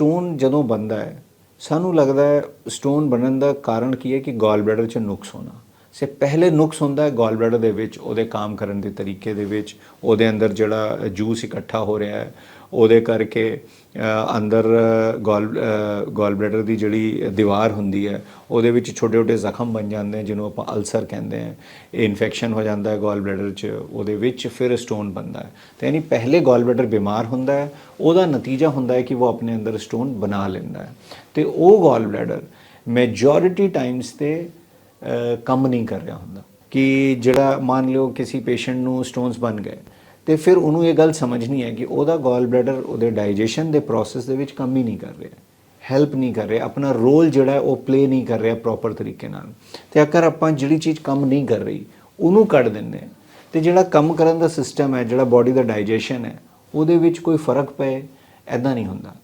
Stone ਜਦੋਂ ਬਣਦਾ ਹੈ, ਸਾਨੂੰ ਲੱਗਦਾ ਹੈ ਸਟੋਨ ਬਣਨ ਦਾ ਕਾਰਨ ਕੀ ਹੈ ਕਿ ਗਾਲ ਬਲੈਡਰ 'ਚ ਨੁਕਸ ਹੋਣਾ। ਸੇ ਪਹਿਲੇ ਨੁਕਸ ਹੁੰਦਾ ਹੈ ਗਾਲ ਬਲੈਡਰ ਦੇ ਵਿੱਚ, ਉਹਦੇ ਕੰਮ ਕਰਨ ਦੇ ਤਰੀਕੇ ਦੇ ਵਿੱਚ, ਉਹਦੇ ਅੰਦਰ ਜਿਹੜਾ ਜੂਸ ਇਕੱਠਾ ਹੋ ਰਿਹਾ ਹੈ ਉਹਦੇ ਕਰਕੇ ਅੰਦਰ ਗਾਲ ਗਾਲ ਬਲੈਡਰ ਦੀ ਜਿਹੜੀ ਦੀਵਾਰ ਹੁੰਦੀ ਹੈ, ਉਹਦੇ ਵਿੱਚ ਛੋਟੇ ਛੋਟੇ ਜ਼ਖਮ ਬਣ ਜਾਂਦੇ ਨੇ ਜਿਹਨੂੰ ਆਪਾਂ ਅਲਸਰ ਕਹਿੰਦੇ ਹਾਂ ਇਹ ਇਨਫੈਕਸ਼ਨ ਹੋ ਜਾਂਦਾ ਹੈ ਗਾਲ ਬਲੈਡਰ 'ਚ, ਉਹਦੇ ਵਿੱਚ ਫਿਰ ਸਟੋਨ ਬਣਦਾ ਹੈ। ਤੇ ਯਾਨੀ ਪਹਿਲੇ ਗਾਲ ਬਲੈਡਰ ਬਿਮਾਰ ਹੁੰਦਾ ਹੈ, ਉਹਦਾ ਨਤੀਜਾ ਹੁੰਦਾ ਹੈ ਕਿ ਉਹ ਆਪਣੇ ਅੰਦਰ ਸਟੋਨ ਬਣਾ ਲੈਂਦਾ ਹੈ। ਤੇ ਉਹ ਗਾਲ ਬਲੈਡਰ ਮੈਜੋਰਿਟੀ ਟਾਈਮਸ ਤੇ ਕੰਮ ਨਹੀਂ ਕਰ ਰਿਹਾ ਹੁੰਦਾ। ਕਿ ਜਿਹੜਾ, ਮੰਨ ਲਿਓ ਕਿਸੇ ਪੇਸ਼ੈਂਟ ਨੂੰ ਸਟੋਨਸ ਬਣ ਗਏ ਤੇ ਫਿਰ ਉਹਨੂੰ ਇਹ ਗੱਲ ਸਮਝਣੀ ਹੈ ਕਿ ਉਹਦਾ ਗਾਲ ਬਲੈਡਰ ਉਹਦੇ ਡਾਈਜੈਸ਼ਨ ਦੇ ਪ੍ਰੋਸੈਸ ਦੇ ਵਿੱਚ ਕੰਮ ਹੀ ਨਹੀਂ ਕਰ ਰਿਹਾ ਹੈਲਪ ਨਹੀਂ ਕਰ ਰਿਹਾ, ਆਪਣਾ ਰੋਲ ਜਿਹੜਾ ਉਹ ਪਲੇ ਨਹੀਂ ਕਰ ਰਿਹਾ ਪ੍ਰੋਪਰ ਤਰੀਕੇ ਨਾਲ। ਤੇ ਅਗਰ ਆਪਾਂ ਜਿਹੜੀ ਚੀਜ਼ ਕੰਮ ਨਹੀਂ ਕਰ ਰਹੀ, ਉਹਨੂੰ ਕੱਢ ਦਿੰਦੇ ਹਾਂ, ਤੇ ਜਿਹੜਾ ਕੰਮ ਕਰਨ ਦਾ ਸਿਸਟਮ ਹੈ, ਜਿਹੜਾ ਬਾਡੀ ਦਾ ਡਾਈਜੈਸ਼ਨ ਹੈ, ਉਹਦੇ ਵਿੱਚ ਕੋਈ ਫ਼ਰਕ ਪਏ ਐਦਾਂ ਨਹੀਂ ਹੁੰਦਾ।